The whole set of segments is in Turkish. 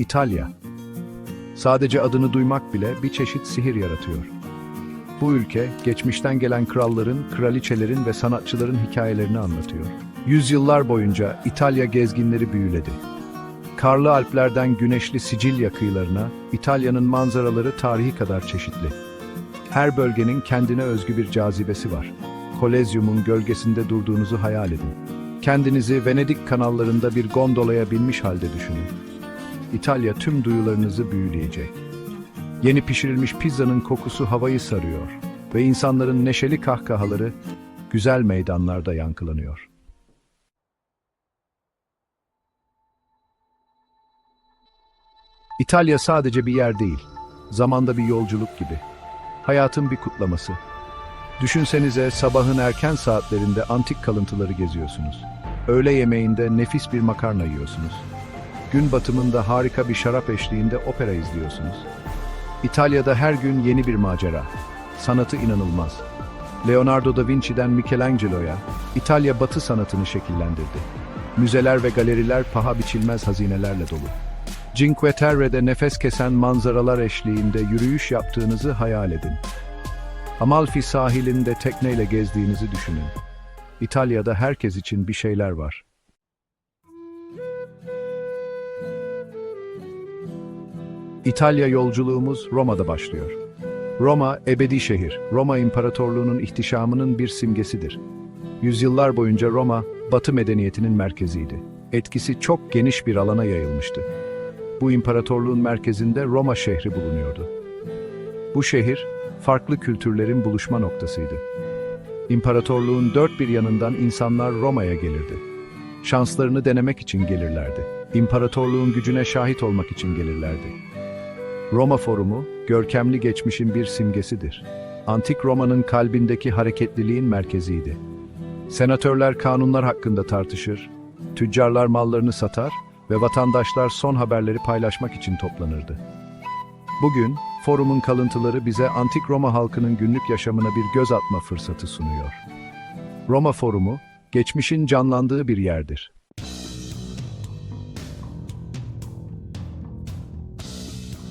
İtalya. Sadece adını duymak bile bir çeşit sihir yaratıyor. Bu ülke, geçmişten gelen kralların, kraliçelerin ve sanatçıların hikayelerini anlatıyor. Yüzyıllar boyunca İtalya gezginleri büyüledi. Karlı Alplerden güneşli Sicilya kıyılarına, İtalya'nın manzaraları tarihi kadar çeşitli. Her bölgenin kendine özgü bir cazibesi var. Kolezyum'un gölgesinde durduğunuzu hayal edin. Kendinizi Venedik kanallarında bir gondolaya binmiş halde düşünün. İtalya tüm duyularınızı büyüleyecek. Yeni pişirilmiş pizzanın kokusu havayı sarıyor ve insanların neşeli kahkahaları güzel meydanlarda yankılanıyor. İtalya sadece bir yer değil, zamanda bir yolculuk gibi. Hayatın bir kutlaması. Düşünsenize sabahın erken saatlerinde antik kalıntıları geziyorsunuz. Öğle yemeğinde nefis bir makarna yiyorsunuz. Gün batımında harika bir şarap eşliğinde opera izliyorsunuz. İtalya'da her gün yeni bir macera. Sanatı inanılmaz. Leonardo da Vinci'den Michelangelo'ya İtalya batı sanatını şekillendirdi. Müzeler ve galeriler paha biçilmez hazinelerle dolu. Cinque Terre'de nefes kesen manzaralar eşliğinde yürüyüş yaptığınızı hayal edin. Amalfi sahilinde tekneyle gezdiğinizi düşünün. İtalya'da herkes için bir şeyler var. İtalya yolculuğumuz Roma'da başlıyor. Roma, ebedi şehir. Roma İmparatorluğu'nun ihtişamının bir simgesidir. Yüzyıllar boyunca Roma, Batı medeniyetinin merkeziydi. Etkisi çok geniş bir alana yayılmıştı. Bu imparatorluğun merkezinde Roma şehri bulunuyordu. Bu şehir, farklı kültürlerin buluşma noktasıydı. İmparatorluğun dört bir yanından insanlar Roma'ya gelirdi. Şanslarını denemek için gelirlerdi. İmparatorluğun gücüne şahit olmak için gelirlerdi. Roma Forumu, görkemli geçmişin bir simgesidir. Antik Roma'nın kalbindeki hareketliliğin merkeziydi. Senatörler kanunlar hakkında tartışır, tüccarlar mallarını satar ve vatandaşlar son haberleri paylaşmak için toplanırdı. Bugün, forumun kalıntıları bize antik Roma halkının günlük yaşamına bir göz atma fırsatı sunuyor. Roma Forumu, geçmişin canlandığı bir yerdir.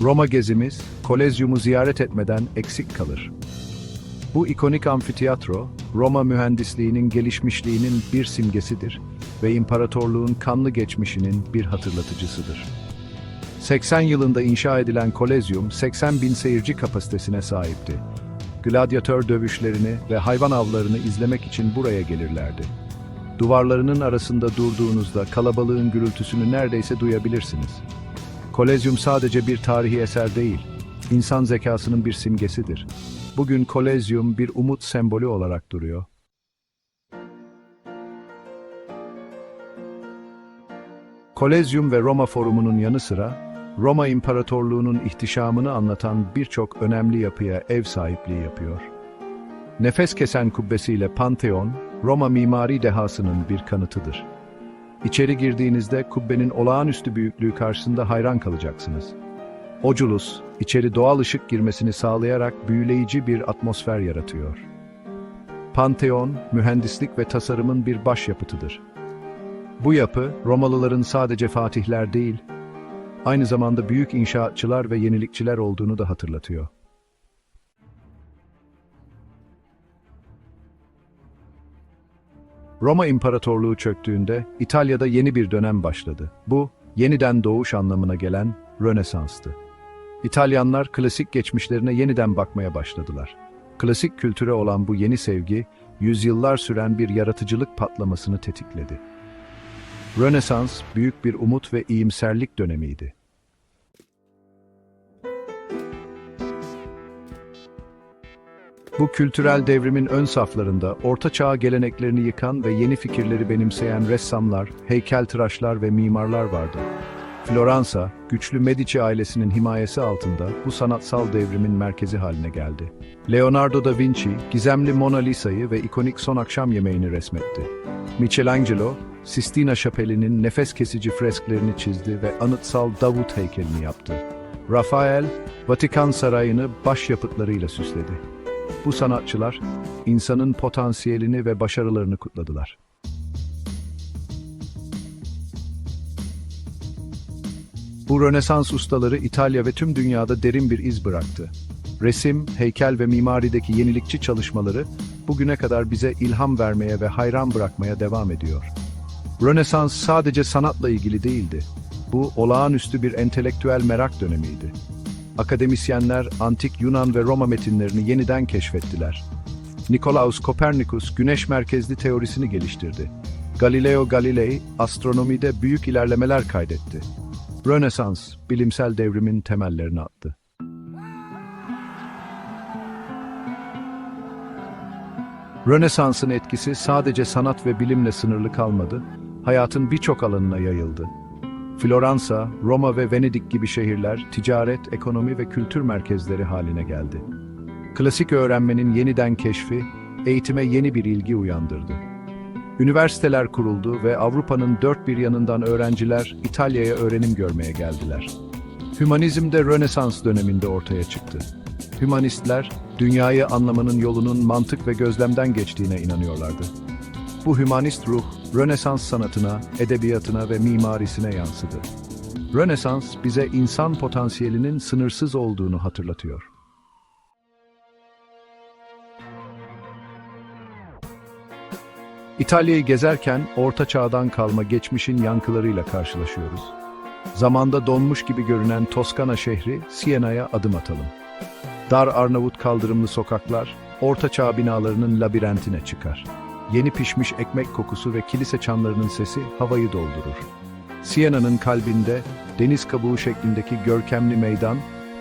Roma gezimiz, Kolezyum'u ziyaret etmeden eksik kalır. Bu ikonik amfiteyatro, Roma mühendisliğinin gelişmişliğinin bir simgesidir ve imparatorluğun kanlı geçmişinin bir hatırlatıcısıdır. 80 yılında inşa edilen Kolezyum, 80 bin seyirci kapasitesine sahipti. Gladyatör dövüşlerini ve hayvan avlarını izlemek için buraya gelirlerdi. Duvarlarının arasında durduğunuzda kalabalığın gürültüsünü neredeyse duyabilirsiniz. Kolezyum sadece bir tarihi eser değil, insan zekasının bir simgesidir. Bugün Kolezyum bir umut sembolü olarak duruyor. Kolezyum ve Roma Forumu'nun yanı sıra, Roma İmparatorluğu'nun ihtişamını anlatan birçok önemli yapıya ev sahipliği yapıyor. Nefes kesen kubbesiyle Pantheon, Roma mimari dehasının bir kanıtıdır. İçeri girdiğinizde kubbenin olağanüstü büyüklüğü karşısında hayran kalacaksınız. Oculus, içeri doğal ışık girmesini sağlayarak büyüleyici bir atmosfer yaratıyor. Pantheon, mühendislik ve tasarımın bir başyapıtıdır. Bu yapı, Romalıların sadece fatihler değil, aynı zamanda büyük inşaatçılar ve yenilikçiler olduğunu da hatırlatıyor. Roma İmparatorluğu çöktüğünde İtalya'da yeni bir dönem başladı. Bu, yeniden doğuş anlamına gelen Rönesans'tı. İtalyanlar klasik geçmişlerine yeniden bakmaya başladılar. Klasik kültüre olan bu yeni sevgi, yüzyıllar süren bir yaratıcılık patlamasını tetikledi. Rönesans, büyük bir umut ve iyimserlik dönemiydi. Bu kültürel devrimin ön saflarında Orta Çağ geleneklerini yıkan ve yeni fikirleri benimseyen ressamlar, heykeltıraşlar ve mimarlar vardı. Floransa, güçlü Medici ailesinin himayesi altında bu sanatsal devrimin merkezi haline geldi. Leonardo da Vinci, gizemli Mona Lisa'yı ve ikonik Son Akşam Yemeğini resmetti. Michelangelo, Sistina Şapeli'nin nefes kesici fresklerini çizdi ve anıtsal Davut heykelini yaptı. Rafael, Vatikan Sarayı'nı başyapıtlarıyla süsledi. Bu sanatçılar, insanın potansiyelini ve başarılarını kutladılar. Bu Rönesans ustaları İtalya ve tüm dünyada derin bir iz bıraktı. Resim, heykel ve mimarideki yenilikçi çalışmaları bugüne kadar bize ilham vermeye ve hayran bırakmaya devam ediyor. Rönesans sadece sanatla ilgili değildi. Bu olağanüstü bir entelektüel merak dönemiydi. Akademisyenler antik Yunan ve Roma metinlerini yeniden keşfettiler. Nikolaus Kopernikus güneş merkezli teorisini geliştirdi. Galileo Galilei astronomide büyük ilerlemeler kaydetti. Rönesans bilimsel devrimin temellerini attı. Rönesans'ın etkisi sadece sanat ve bilimle sınırlı kalmadı, hayatın birçok alanına yayıldı. Floransa, Roma ve Venedik gibi şehirler ticaret, ekonomi ve kültür merkezleri haline geldi. Klasik öğrenmenin yeniden keşfi, eğitime yeni bir ilgi uyandırdı. Üniversiteler kuruldu ve Avrupa'nın dört bir yanından öğrenciler İtalya'ya öğrenim görmeye geldiler. Hümanizm de Rönesans döneminde ortaya çıktı. Hümanistler, dünyayı anlamanın yolunun mantık ve gözlemden geçtiğine inanıyorlardı. Bu hümanist ruh, Rönesans sanatına, edebiyatına ve mimarisine yansıdı. Rönesans bize insan potansiyelinin sınırsız olduğunu hatırlatıyor. İtalya'yı gezerken Orta Çağ'dan kalma geçmişin yankılarıyla karşılaşıyoruz. Zamanda donmuş gibi görünen Toskana şehri Siena'ya adım atalım. Dar Arnavut kaldırımlı sokaklar, Orta Çağ binalarının labirentine çıkar. Yeni pişmiş ekmek kokusu ve kilise çanlarının sesi havayı doldurur. Siena'nın kalbinde deniz kabuğu şeklindeki görkemli meydan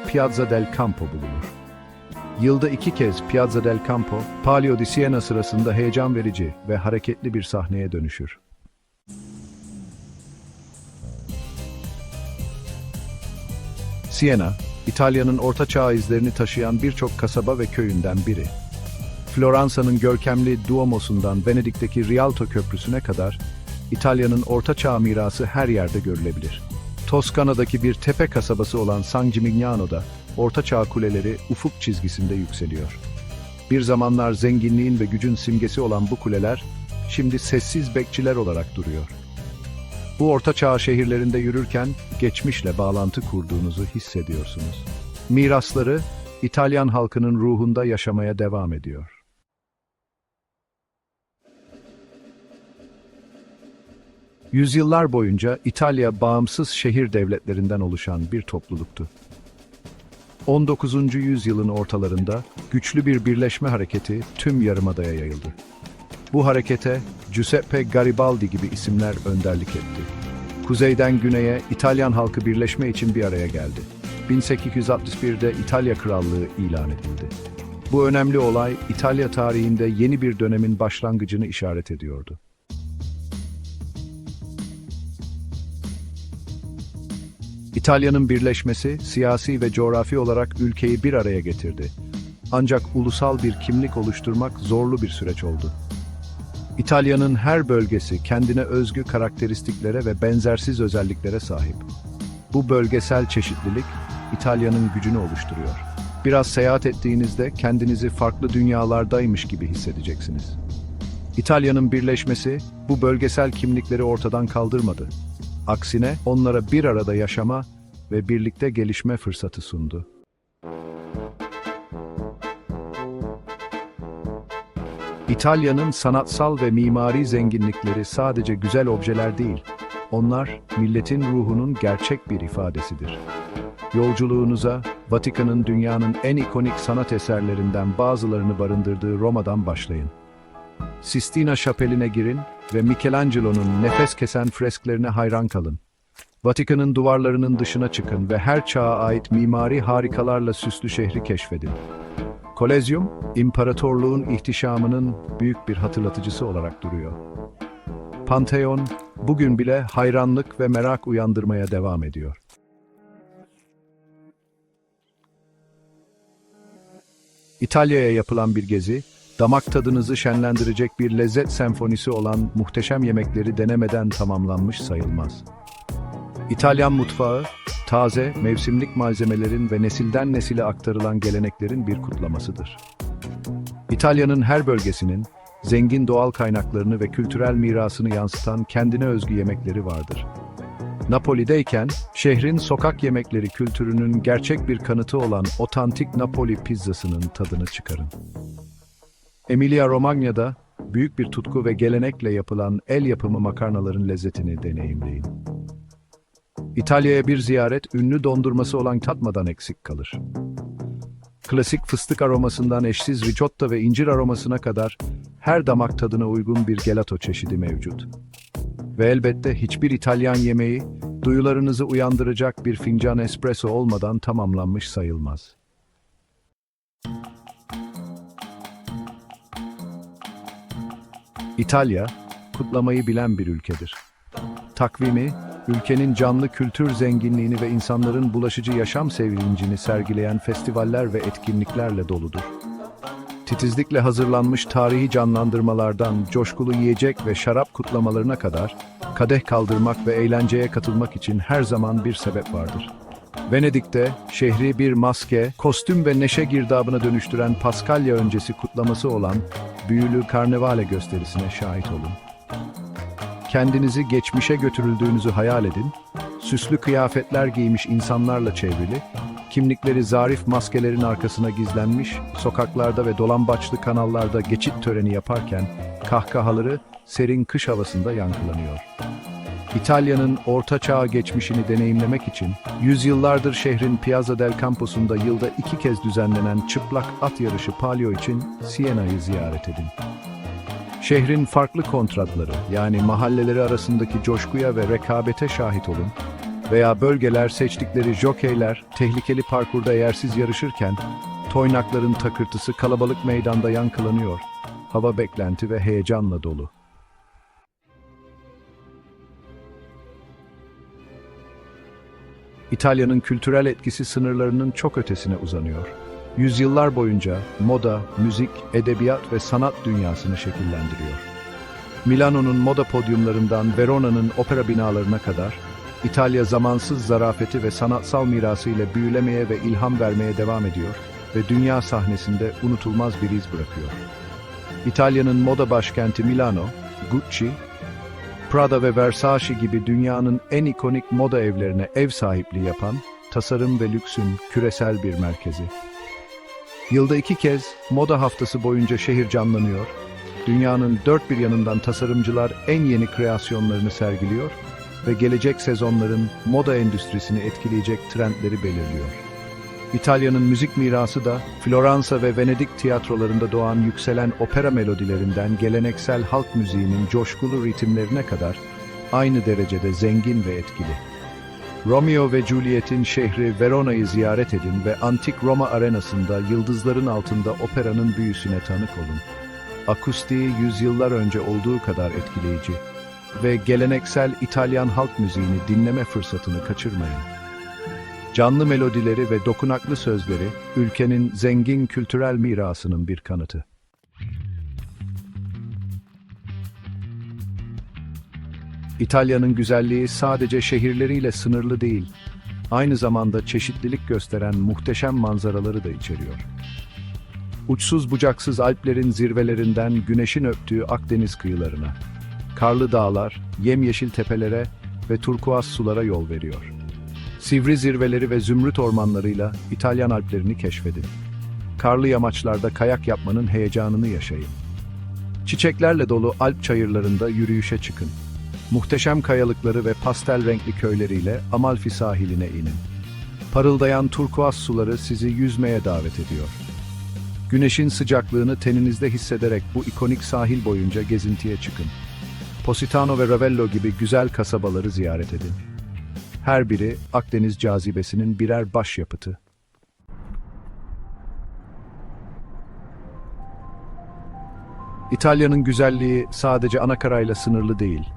Piazza del Campo bulunur. Yılda iki kez Piazza del Campo, Palio di Siena sırasında heyecan verici ve hareketli bir sahneye dönüşür. Siena, İtalya'nın orta çağ izlerini taşıyan birçok kasaba ve köyünden biri. Floransa'nın görkemli Duomo'sundan Venedik'teki Rialto Köprüsü'ne kadar İtalya'nın orta çağ mirası her yerde görülebilir. Toskana'daki bir tepe kasabası olan San Gimignano'da orta çağ kuleleri ufuk çizgisinde yükseliyor. Bir zamanlar zenginliğin ve gücün simgesi olan bu kuleler şimdi sessiz bekçiler olarak duruyor. Bu orta çağ şehirlerinde yürürken geçmişle bağlantı kurduğunuzu hissediyorsunuz. Mirasları İtalyan halkının ruhunda yaşamaya devam ediyor. Yüzyıllar boyunca İtalya bağımsız şehir devletlerinden oluşan bir topluluktu. 19. yüzyılın ortalarında güçlü bir birleşme hareketi tüm yarımadaya yayıldı. Bu harekete Giuseppe Garibaldi gibi isimler önderlik etti. Kuzeyden güneye İtalyan halkı birleşme için bir araya geldi. 1861'de İtalya Krallığı ilan edildi. Bu önemli olay İtalya tarihinde yeni bir dönemin başlangıcını işaret ediyordu. İtalya'nın birleşmesi siyasi ve coğrafi olarak ülkeyi bir araya getirdi. Ancak ulusal bir kimlik oluşturmak zorlu bir süreç oldu. İtalya'nın her bölgesi kendine özgü karakteristiklere ve benzersiz özelliklere sahip. Bu bölgesel çeşitlilik İtalya'nın gücünü oluşturuyor. Biraz seyahat ettiğinizde kendinizi farklı dünyalardaymış gibi hissedeceksiniz. İtalya'nın birleşmesi bu bölgesel kimlikleri ortadan kaldırmadı. Aksine onlara bir arada yaşama ve birlikte gelişme fırsatı sundu. İtalya'nın sanatsal ve mimari zenginlikleri sadece güzel objeler değil, onlar milletin ruhunun gerçek bir ifadesidir. Yolculuğunuza Vatikan'ın dünyanın en ikonik sanat eserlerinden bazılarını barındırdığı Roma'dan başlayın. Sistina Şapeli'ne girin ve Michelangelo'nun nefes kesen fresklerine hayran kalın. Vatikan'ın duvarlarının dışına çıkın ve her çağa ait mimari harikalarla süslü şehri keşfedin. Kolezyum, imparatorluğun ihtişamının büyük bir hatırlatıcısı olarak duruyor. Pantheon, bugün bile hayranlık ve merak uyandırmaya devam ediyor. İtalya'ya yapılan bir gezi, damak tadınızı şenlendirecek bir lezzet senfonisi olan muhteşem yemekleri denemeden tamamlanmış sayılmaz. İtalyan mutfağı, taze, mevsimlik malzemelerin ve nesilden nesile aktarılan geleneklerin bir kutlamasıdır. İtalya'nın her bölgesinin zengin doğal kaynaklarını ve kültürel mirasını yansıtan kendine özgü yemekleri vardır. Napoli'deyken şehrin sokak yemekleri kültürünün gerçek bir kanıtı olan otantik Napoli pizzasının tadını çıkarın. Emilia Romagna'da büyük bir tutku ve gelenekle yapılan el yapımı makarnaların lezzetini deneyimleyin. İtalya'ya bir ziyaret ünlü dondurması olan tatmadan eksik kalır. Klasik fıstık aromasından eşsiz ricotta ve incir aromasına kadar her damak tadına uygun bir gelato çeşidi mevcut. Ve elbette hiçbir İtalyan yemeği duyularınızı uyandıracak bir fincan espresso olmadan tamamlanmış sayılmaz. İtalya, kutlamayı bilen bir ülkedir. Takvimi, ülkenin canlı kültür zenginliğini ve insanların bulaşıcı yaşam sevincini sergileyen festivaller ve etkinliklerle doludur. Titizlikle hazırlanmış tarihi canlandırmalardan coşkulu yiyecek ve şarap kutlamalarına kadar kadeh kaldırmak ve eğlenceye katılmak için her zaman bir sebep vardır. Venedik'te şehri bir maske, kostüm ve neşe girdabına dönüştüren Paskalya öncesi kutlaması olan büyülü Karnevale gösterisine şahit olun. Kendinizi geçmişe götürüldüğünüzü hayal edin, süslü kıyafetler giymiş insanlarla çevrili, kimlikleri zarif maskelerin arkasına gizlenmiş, sokaklarda ve dolambaçlı kanallarda geçit töreni yaparken kahkahaları serin kış havasında yankılanıyor. İtalya'nın orta çağ geçmişini deneyimlemek için yüzyıllardır şehrin Piazza del Campo'sunda yılda iki kez düzenlenen çıplak at yarışı Palio için Siena'yı ziyaret edin. Şehrin farklı kontratları yani mahalleleri arasındaki coşkuya ve rekabete şahit olun veya bölgeler seçtikleri jokeyler tehlikeli parkurda yersiz yarışırken toynakların takırtısı kalabalık meydanda yankılanıyor. Hava beklenti ve heyecanla dolu. İtalya'nın kültürel etkisi sınırlarının çok ötesine uzanıyor. Yüzyıllar boyunca moda, müzik, edebiyat ve sanat dünyasını şekillendiriyor. Milano'nun moda podyumlarından Verona'nın opera binalarına kadar İtalya zamansız zarafeti ve sanatsal mirasıyla büyülemeye ve ilham vermeye devam ediyor ve dünya sahnesinde unutulmaz bir iz bırakıyor. İtalya'nın moda başkenti Milano, Gucci, Prada ve Versace gibi dünyanın en ikonik moda evlerine ev sahipliği yapan, tasarım ve lüksün küresel bir merkezi. Yılda iki kez moda haftası boyunca şehir canlanıyor, dünyanın dört bir yanından tasarımcılar en yeni kreasyonlarını sergiliyor ve gelecek sezonların moda endüstrisini etkileyecek trendleri belirliyor. İtalya'nın müzik mirası da Floransa ve Venedik tiyatrolarında doğan yükselen opera melodilerinden geleneksel halk müziğinin coşkulu ritimlerine kadar aynı derecede zengin ve etkili. Romeo ve Juliet'in şehri Verona'yı ziyaret edin ve antik Roma arenasında yıldızların altında operanın büyüsüne tanık olun. Akustiği yüzyıllar önce olduğu kadar etkileyici ve geleneksel İtalyan halk müziğini dinleme fırsatını kaçırmayın. Canlı melodileri ve dokunaklı sözleri ülkenin zengin kültürel mirasının bir kanıtı. İtalya'nın güzelliği sadece şehirleriyle sınırlı değil, aynı zamanda çeşitlilik gösteren muhteşem manzaraları da içeriyor. Uçsuz bucaksız Alplerin zirvelerinden güneşin öptüğü Akdeniz kıyılarına, karlı dağlar, yemyeşil tepelere ve turkuaz sulara yol veriyor. Sivri zirveleri ve zümrüt ormanlarıyla İtalyan Alplerini keşfedin. Karlı yamaçlarda kayak yapmanın heyecanını yaşayın. Çiçeklerle dolu Alp çayırlarında yürüyüşe çıkın. Muhteşem kayalıkları ve pastel renkli köyleriyle Amalfi sahiline inin. Parıldayan turkuaz suları sizi yüzmeye davet ediyor. Güneşin sıcaklığını teninizde hissederek bu ikonik sahil boyunca gezintiye çıkın. Positano ve Ravello gibi güzel kasabaları ziyaret edin. Her biri Akdeniz cazibesinin birer başyapıtı. İtalya'nın güzelliği sadece anakarayla sınırlı değil.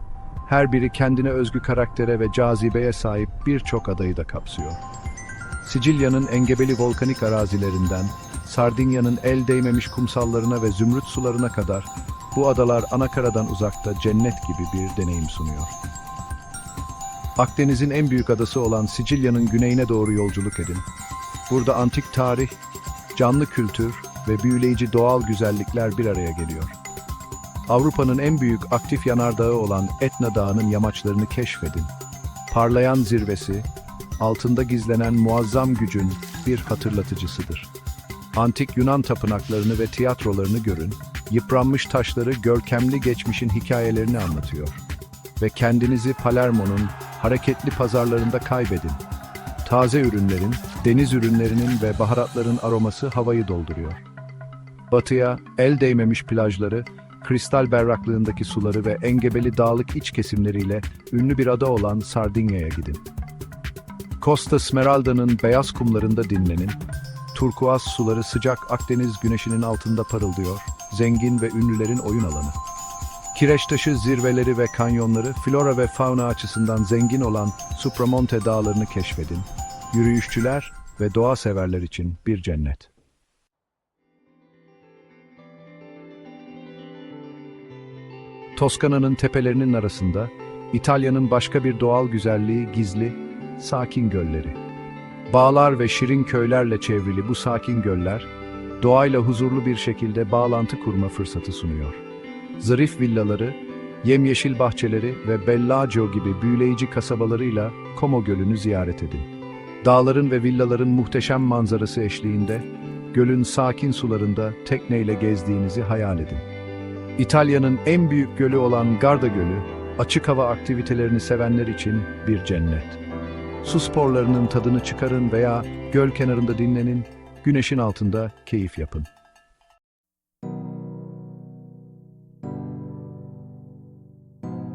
Her biri kendine özgü karaktere ve cazibeye sahip birçok adayı da kapsıyor. Sicilya'nın engebeli volkanik arazilerinden, Sardinya'nın el değmemiş kumsallarına ve zümrüt sularına kadar bu adalar anakaradan uzakta cennet gibi bir deneyim sunuyor. Akdeniz'in en büyük adası olan Sicilya'nın güneyine doğru yolculuk edin. Burada antik tarih, canlı kültür ve büyüleyici doğal güzellikler bir araya geliyor. Avrupa'nın en büyük aktif yanardağı olan Etna Dağı'nın yamaçlarını keşfedin. parlayan zirvesi, altında gizlenen muazzam gücün bir hatırlatıcısıdır. Antik Yunan tapınaklarını ve tiyatrolarını görün, yıpranmış taşları görkemli geçmişin hikayelerini anlatıyor. Ve kendinizi Palermo'nun hareketli pazarlarında kaybedin. Taze ürünlerin, deniz ürünlerinin ve baharatların aroması havayı dolduruyor. Batıya el değmemiş plajları, kristal berraklığındaki suları ve engebeli dağlık iç kesimleriyle ünlü bir ada olan Sardinya'ya gidin. Costa Smeralda'nın beyaz kumlarında dinlenin, turkuaz suları sıcak Akdeniz güneşinin altında parıldıyor, zengin ve ünlülerin oyun alanı. Kireçtaşı zirveleri ve kanyonları, flora ve fauna açısından zengin olan Supramonte dağlarını keşfedin. Yürüyüşçüler ve doğa severler için bir cennet. Toskana'nın tepelerinin arasında, İtalya'nın başka bir doğal güzelliği gizli, sakin gölleri. Bağlar ve şirin köylerle çevrili bu sakin göller, doğayla huzurlu bir şekilde bağlantı kurma fırsatı sunuyor. Zarif villaları, yemyeşil bahçeleri ve Bellagio gibi büyüleyici kasabalarıyla Como Gölü'nü ziyaret edin. Dağların ve villaların muhteşem manzarası eşliğinde, gölün sakin sularında tekneyle gezdiğinizi hayal edin. İtalya'nın en büyük gölü olan Garda Gölü, açık hava aktivitelerini sevenler için bir cennet. Su sporlarının tadını çıkarın veya göl kenarında dinlenin, güneşin altında keyif yapın.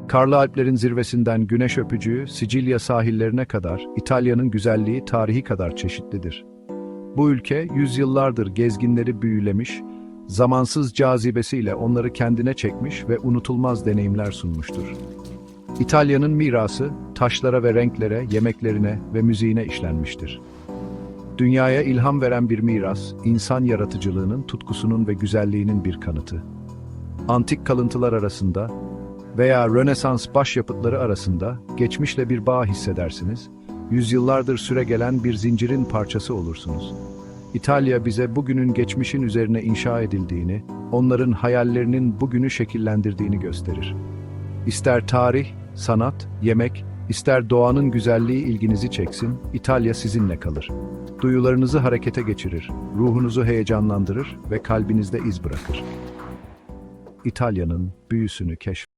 Karlı Alplerin zirvesinden güneş öpücüğü Sicilya sahillerine kadar İtalya'nın güzelliği tarihi kadar çeşitlidir. Bu ülke yüzyıllardır gezginleri büyülemiş, zamansız cazibesiyle onları kendine çekmiş ve unutulmaz deneyimler sunmuştur. İtalya'nın mirası taşlara ve renklere, yemeklerine ve müziğine işlenmiştir. Dünyaya ilham veren bir miras, insan yaratıcılığının, tutkusunun ve güzelliğinin bir kanıtı. Antik kalıntılar arasında veya Rönesans başyapıtları arasında geçmişle bir bağ hissedersiniz, yüzyıllardır süregelen bir zincirin parçası olursunuz. İtalya bize bugünün geçmişin üzerine inşa edildiğini, onların hayallerinin bugünü şekillendirdiğini gösterir. İster tarih, sanat, yemek, ister doğanın güzelliği ilginizi çeksin, İtalya sizinle kalır. Duyularınızı harekete geçirir, ruhunuzu heyecanlandırır ve kalbinizde iz bırakır. İtalya'nın büyüsünü keşfedin.